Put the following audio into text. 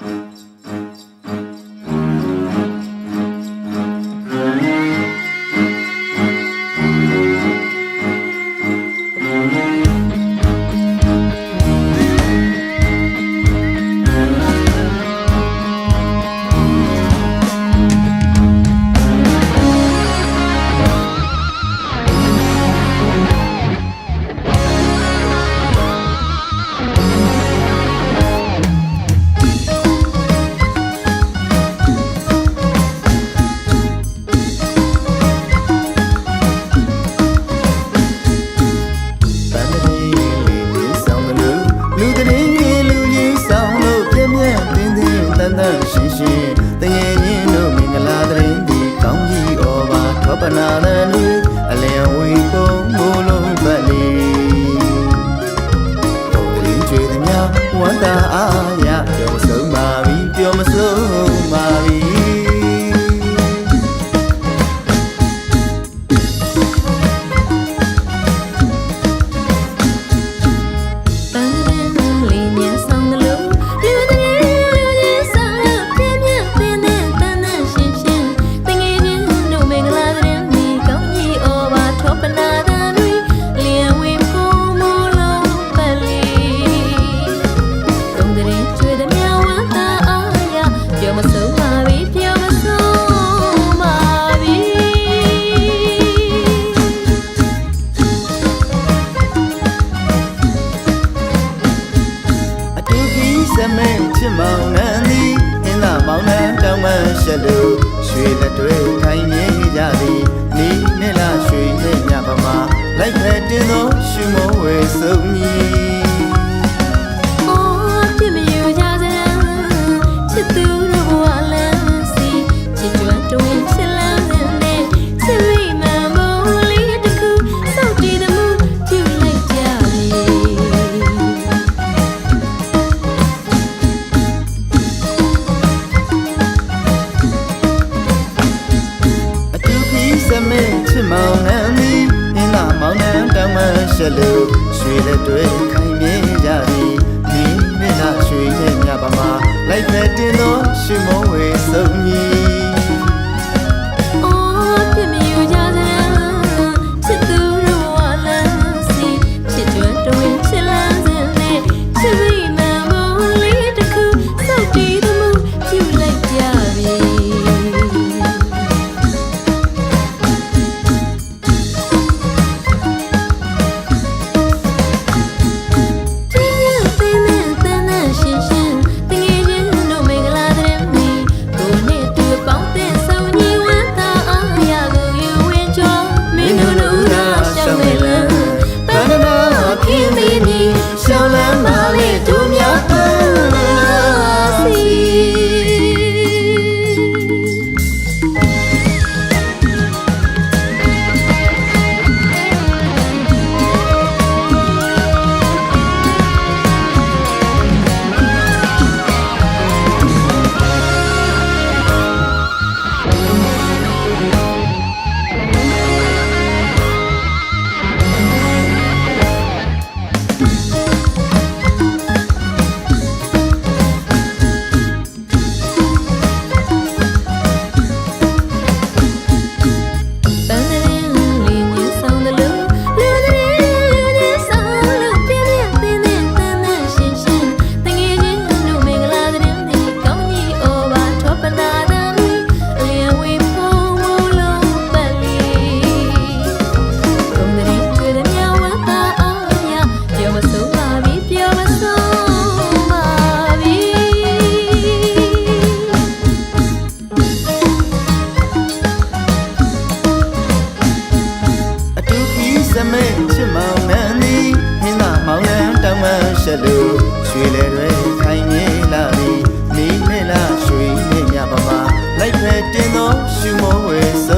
Mm-hmm. စ်မောင်နှံမီအင်းလာမောင်နှံတောင်းမရှက်လို့ရွှေလက်တွေခိုင်မြဲကြသည်ဒီမျက်နှာရွှေရဲ့မြပါမှာလိုက်ဖက်တင်သောရှင်မုံဝေစုံကြီး ချစ်မောင်နှံသည်ဟင်းသာမောင်နှံတောင်းမှရှက်လို့ရွှေလေတွေခိုင်မြေလာသည်မိနဲ့လားရွှေနဲ့မြပါမလိုက်ဖဲတင်သောရှူမောဝဲစော